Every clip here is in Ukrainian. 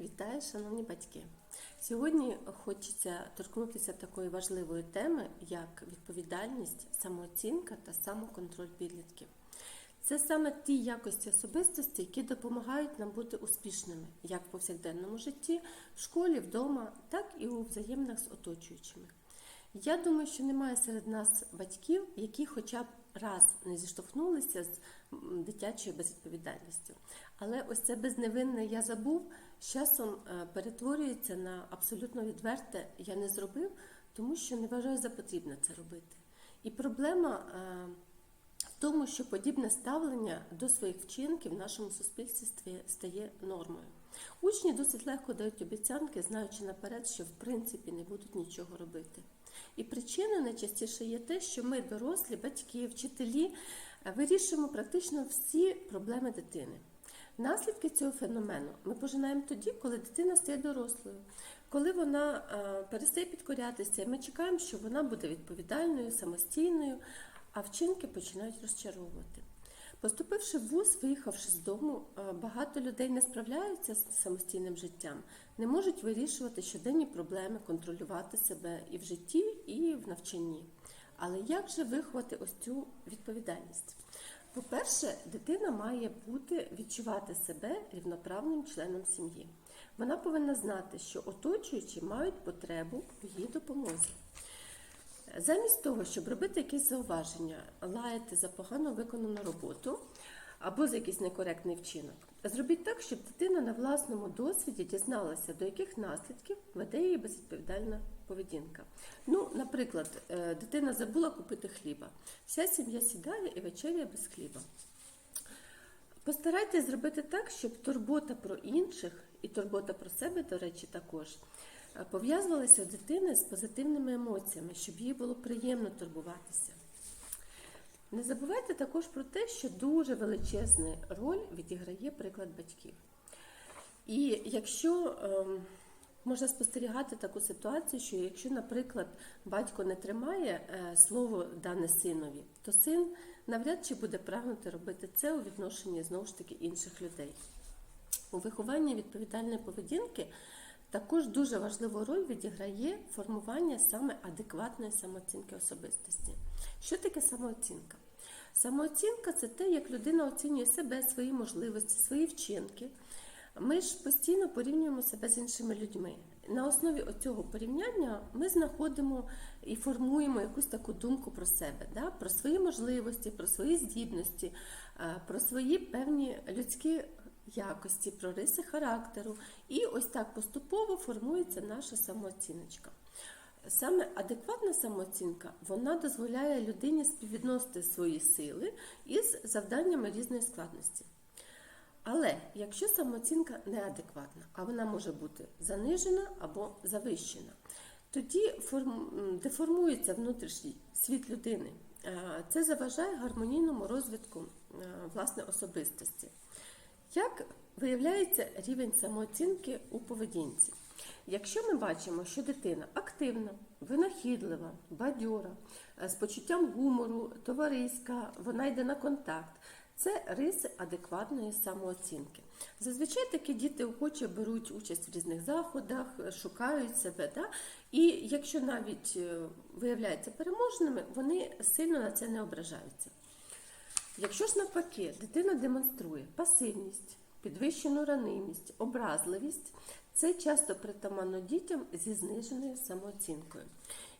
Вітаю, шановні батьки! Сьогодні хочеться торкнутися такої важливої теми, як відповідальність, самооцінка та самоконтроль підлітків. Це саме ті якості особистості, які допомагають нам бути успішними як в повсякденному житті, в школі, вдома, так і у взаєминах з оточуючими. Я думаю, що немає серед нас батьків, які хоча б раз не зіштовхнулися з дитячою безвідповідальністю. Але ось це безневинне я забув з часом е, перетворюється на абсолютно відверте я не зробив, тому що не вважаю за потрібне це робити. І проблема е, в тому, що подібне ставлення до своїх вчинків в нашому суспільстві стає нормою. Учні досить легко дають обіцянки, знаючи наперед, що в принципі не будуть нічого робити. І причиною найчастіше є те, що ми, дорослі, батьки, вчителі, е, вирішуємо практично всі проблеми дитини. Наслідки цього феномену ми пожинаємо тоді, коли дитина стає дорослою, коли вона е, перестає підкорятися, ми чекаємо, що вона буде відповідальною, самостійною, а вчинки починають розчаровувати. Поступивши в вуз, виїхавши з дому, е, багато людей не справляються з самостійним життям, не можуть вирішувати щоденні проблеми, контролювати себе і в житті, і в навчанні. Але як же виховати ось цю відповідальність? По-перше, дитина має бути відчувати себе рівноправним членом сім'ї. Вона повинна знати, що оточуючі мають потребу в її допомозі. Замість того, щоб робити якісь зауваження, лаяти за погано виконану роботу або за якийсь некоректний вчинок, зробіть так, щоб дитина на власному досвіді дізналася, до яких наслідків веде її безвідповідальна поведінка. Ну, наприклад, е, дитина забула купити хліба. Вся сім'я сідає і вечеряє без хліба. Постарайтесь зробити так, щоб турбота про інших і турбота про себе, до речі, також пов'язувалася у дитини з позитивними емоціями, щоб їй було приємно турбуватися. Не забувайте також про те, що дуже величезну роль відіграє приклад батьків. І якщо ем, можна спостерігати таку ситуацію, що якщо, наприклад, батько не тримає е, слово дане синові, то син навряд чи буде прагнути робити це у відношенні знову ж таки інших людей. У вихованні відповідальної поведінки також дуже важливу роль відіграє формування саме адекватної самооцінки особистості. Що таке самооцінка? Самооцінка це те, як людина оцінює себе, свої можливості, свої вчинки. Ми ж постійно порівнюємо себе з іншими людьми. На основі цього порівняння ми знаходимо і формуємо якусь таку думку про себе, да? про свої можливості, про свої здібності, про свої певні людські якості, про риси характеру. І ось так поступово формується наша самооціночка. Саме адекватна самооцінка вона дозволяє людині співвідносити свої сили із завданнями різної складності. Але якщо самооцінка неадекватна, а вона може бути занижена або завищена, тоді форм... деформується внутрішній світ людини. Е, Це заважає гармонійному розвитку е, власне особистості. Як виявляється рівень самооцінки у поведінці? Якщо ми бачимо, що дитина активна, винахідлива, бадьора, е, з почуттям гумору, товариська, вона йде на контакт, це риси адекватної самооцінки. Зазвичай такі діти охоче беруть участь в різних заходах, шукають себе. Да? І якщо навіть е, виявляються переможними, вони сильно на це не ображаються. Якщо ж навпаки дитина демонструє пасивність, підвищену ранимість, образливість, це часто притаманно дітям зі зниженою самооцінкою.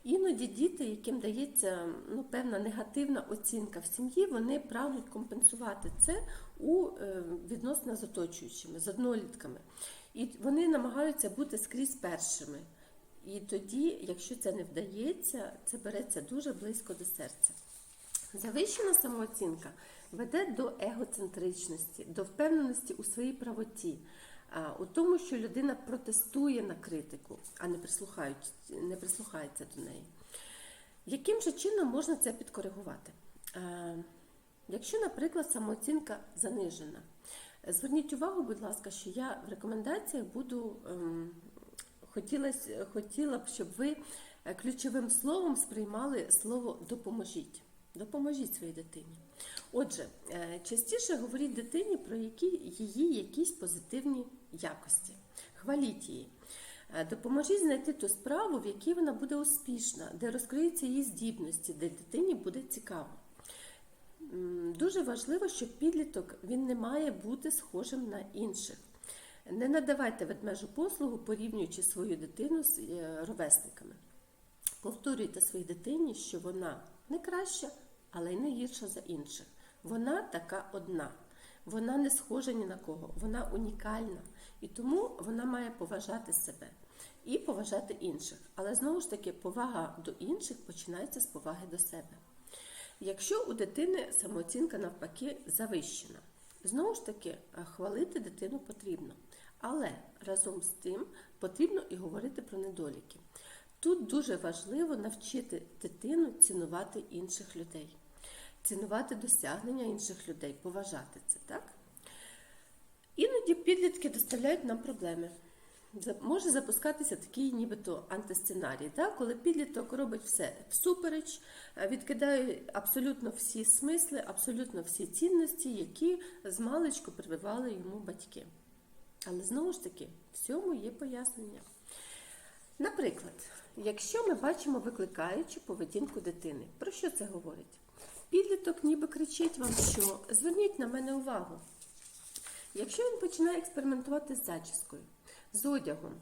Іноді діти, яким дається ну, певна негативна оцінка в сім'ї, вони прагнуть компенсувати це у е, відносинах з оточуючими, з однолітками. І вони намагаються бути скрізь першими. І тоді, якщо це не вдається, це береться дуже близько до серця. Завищена самооцінка веде до егоцентричності, до впевненості у своїй правоті, у тому, що людина протестує на критику, а не, не прислухається до неї. Яким же чином можна це підкоригувати? Якщо, наприклад, самооцінка занижена, зверніть увагу, будь ласка, що я в рекомендаціях буду ем, хотіла б, щоб ви е, ключовим словом сприймали слово допоможіть. Допоможіть своїй дитині. Отже, е, частіше говоріть дитині про які її якісь позитивні якості. хваліть її. Е, Допоможіть знайти ту справу, в якій вона буде успішна, де розкриються її здібності, де дитині буде цікаво. Дуже важливо, щоб підліток він не має бути схожим на інших. Не надавайте ведмежу послугу, порівнюючи свою дитину з е, ровесниками. Повторюйте своїй дитині, що вона не краща, але й не гірша за інших. Вона така одна. Вона не схожа ні на кого, вона унікальна. І тому вона має поважати себе і поважати інших. Але знову ж таки, повага до інших починається з поваги до себе. Якщо у дитини самооцінка навпаки завищена, знову ж таки е, хвалити дитину потрібно. Але разом з тим потрібно і говорити про недоліки. Тут дуже важливо навчити дитину цінувати інших людей, цінувати досягнення інших людей, поважати це, так? Іноді підлітки доставляють нам проблеми. Може запускатися такий нібито антисценарій, так? коли підліток робить все всупереч, е, відкидає абсолютно всі смисли, абсолютно всі цінності, які з маличку прививали йому батьки. Але знову ж таки, всьому є пояснення. Наприклад, якщо ми бачимо викликаючу поведінку дитини, про що це говорить? Підліток ніби кричить вам, що зверніть на мене увагу. Якщо він починає експериментувати з зачіскою, з одягом,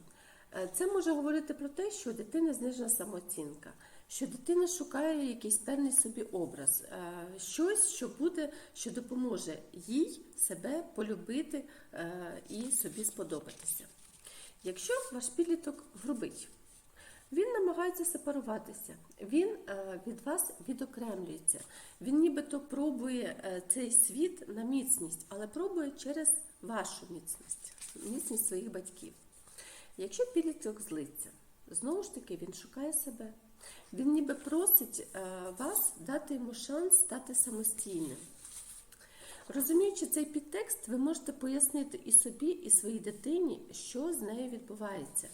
е, це може говорити про те, що у дитини знижена самооцінка, що дитина шукає якийсь певний собі образ, е, щось, що буде, що допоможе їй себе полюбити е, і собі сподобатися. Якщо ваш підліток грубить, він намагається сепаруватися, він е, від вас відокремлюється. Він нібито пробує е, цей світ на міцність, але пробує через вашу міцність, міцність своїх батьків. Якщо підліток злиться, знову ж таки він шукає себе. Він ніби просить е, вас дати йому шанс стати самостійним. Розуміючи цей підтекст, ви можете пояснити і собі, і своїй дитині, що з нею відбувається.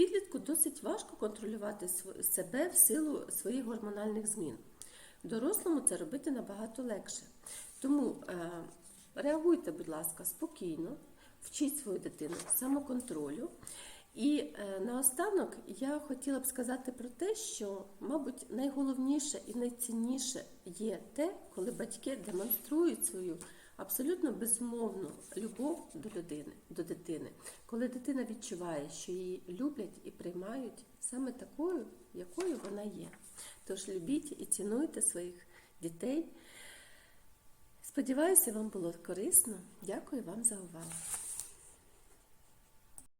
Підлітку досить важко контролювати себе в силу своїх гормональних змін. Дорослому це робити набагато легше. Тому е, реагуйте, будь ласка, спокійно, вчіть свою дитину самоконтролю. І е, наостанок я хотіла б сказати про те, що, мабуть, найголовніше і найцінніше є те, коли батьки демонструють свою абсолютно безмовну любов до людини, до дитини, коли дитина відчуває, що її люблять і приймають саме такою, якою вона є. Тож любіть і цінуйте своїх дітей. Сподіваюся, вам було корисно. Дякую вам за увагу.